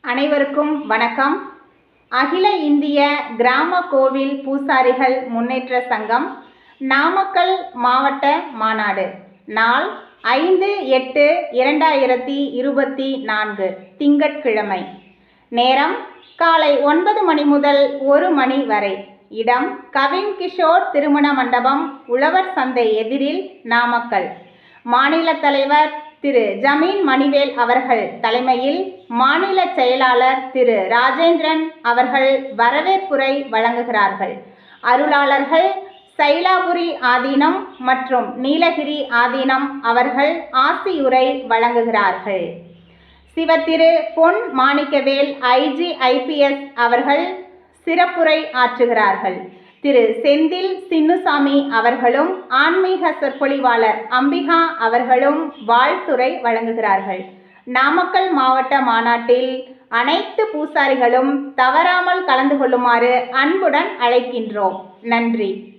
அனைவருக்கும் வணக்கம். அகில இந்திய கிராம கோவில் பூசாரிகள் முன்னேற்ற சங்கம் நாமக்கல் மாவட்ட மாநாடு. நாள் ஐந்து எட்டு இரண்டாயிரத்தி இருபத்தி நான்கு திங்கட்கிழமை. நேரம் காலை ஒன்பது மணி முதல் ஒரு மணி வரை. இடம் கவின் கிஷோர் திருமண மண்டபம் உழவர் சந்தை எதிரில் நாமக்கல். மாநில தலைவர் திரு ஜமீன் மணிவேல் அவர்கள் தலைமையில் மாநில செயலாளர் திரு ராஜேந்திரன் அவர்கள் வரவேற்புரை வழங்குகிறார்கள். அருளாளர்கள் சைலாபுரி ஆதீனம் மற்றும் நீலகிரி ஆதீனம் அவர்கள் ஆசியுரை வழங்குகிறார்கள். சிவத்திரு பொன் மாணிக்கவேல் ஐஜி ஐபிஎஸ் அவர்கள் சிறப்புரை ஆற்றுகிறார்கள். திரு செந்தில் சின்னுசாமி அவர்களும் ஆன்மீக சொற்பொழிவாளர் அம்பிகா அவர்களும் வாழ்த்துரை வழங்குகிறார்கள். நாமக்கல் மாவட்ட மாநாட்டில் அனைத்து பூசாரிகளும் தவறாமல் கலந்து கொள்ளுமாறு அன்புடன் அழைக்கின்றோம். நன்றி.